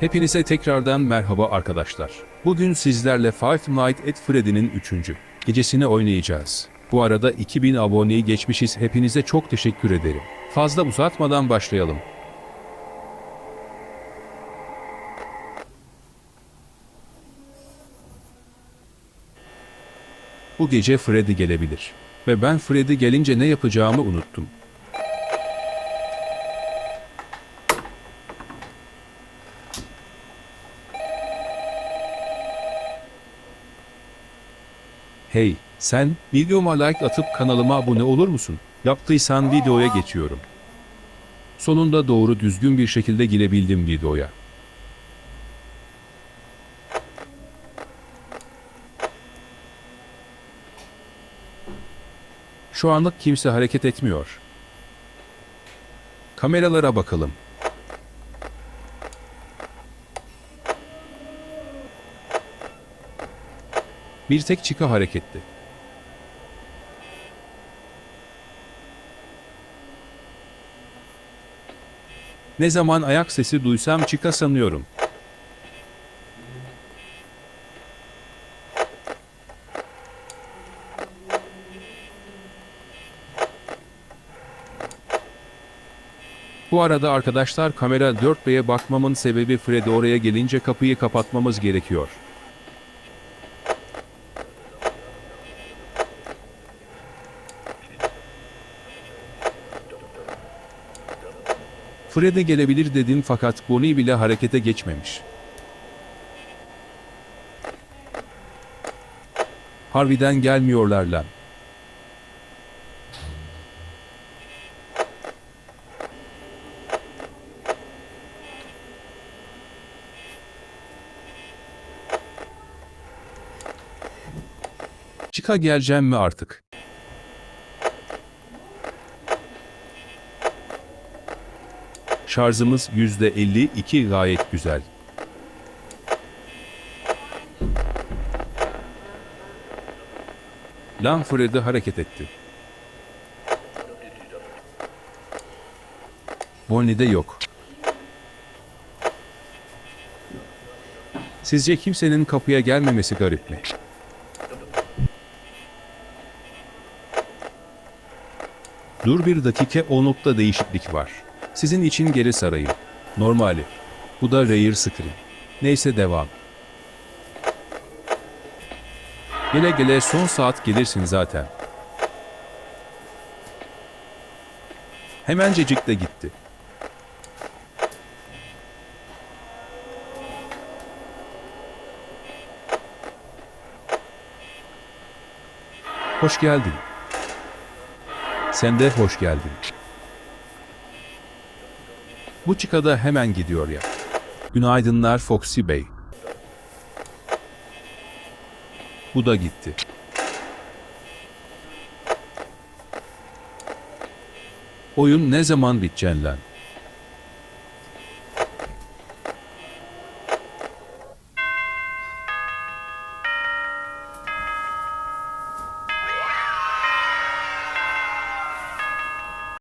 Hepinize tekrardan merhaba arkadaşlar. Bugün sizlerle Five Nights at Freddy'nin 3. gecesini oynayacağız. Bu arada 2000 aboneyi geçmişiz. Hepinize çok teşekkür ederim. Fazla uzatmadan başlayalım. Bu gece Freddy gelebilir. Ve ben Freddy gelince ne yapacağımı unuttum. Hey, sen videoma like atıp kanalıma abone olur musun? Yaptıysan videoya geçiyorum. Sonunda doğru düzgün bir şekilde girebildim videoya. Şu anlık kimse hareket etmiyor. Kameralara bakalım. Bir tek çıka hareketli. Ne zaman ayak sesi duysam çıka sanıyorum. Bu arada arkadaşlar kamera 4B'ye bakmamın sebebi Freddy oraya gelince kapıyı kapatmamız gerekiyor. Fred'e gelebilir dedim fakat Bonnie bile harekete geçmemiş. Harbiden gelmiyorlar lan. Çıka geleceğim mi artık? Şarjımız %52 gayet güzel. Lan Freddy hareket etti. Bonnie'de yok. Sizce kimsenin kapıya gelmemesi garip mi? Dur bir dakika o nokta değişiklik var. Sizin için geri sarayım. Normali. Bu da rare screen. Neyse devam. Gele gele son saat gelirsin zaten. Hemencecik de gitti. Hoş geldin. Sen de hoş geldin. Bu çıkada hemen gidiyor ya. Günaydınlar Foxy Bey. Bu da gitti. Oyun ne zaman bitecek lan?